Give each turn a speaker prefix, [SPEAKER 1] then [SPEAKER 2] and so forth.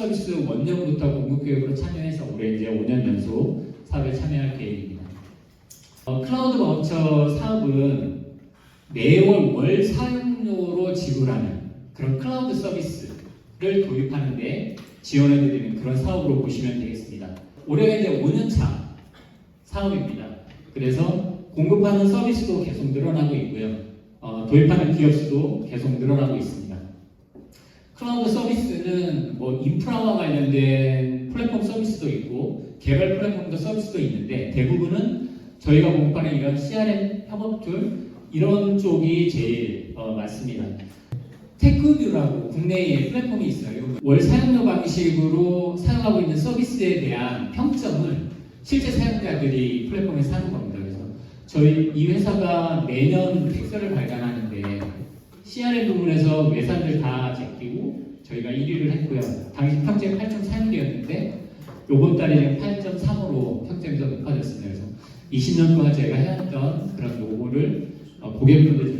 [SPEAKER 1] 서비스 원년부터 공급교육으로 참여해서 올해 이제 5년 연속 사업에 참여할 계획입니다. 어, 클라우드 바우처 사업은 매월 월 사용료로 지불하는 그런 클라우드 서비스를 도입하는데 지원해드리는 그런 사업으로 보시면 되겠습니다. 올해가 이제 5년차 사업입니다. 그래서 공급하는 서비스도 계속 늘어나고 있고요. 어, 도입하는 기업 수도 계속 늘어나고 있습니다. 클라우드 서비스는 뭐 인프라와 관련된 플랫폼 서비스도 있고 개발 플랫폼도 서비스도 있는데 대부분은 저희가 공급하는 이런 CRM 협업 툴 이런 쪽이 제일 어, 많습니다. 테크뷰라고 국내에 플랫폼이 있어요. 월 사용료 방식으로 사용하고 있는 서비스에 대한 평점을 실제 사용자들이 플랫폼에서 하는 겁니다. 그래서 저희 이 회사가 매년 텍스를 발간하는데 CRM 부문에서 외산들 다 제끼고 저희가 1위를 했고요. 당시 평점이 8.3이었는데 요번 달에 8.3으로 평점이 더 높아졌습니다. 그래서 20년 동안 저희가 해왔던 그런 요구를 어, 고객분들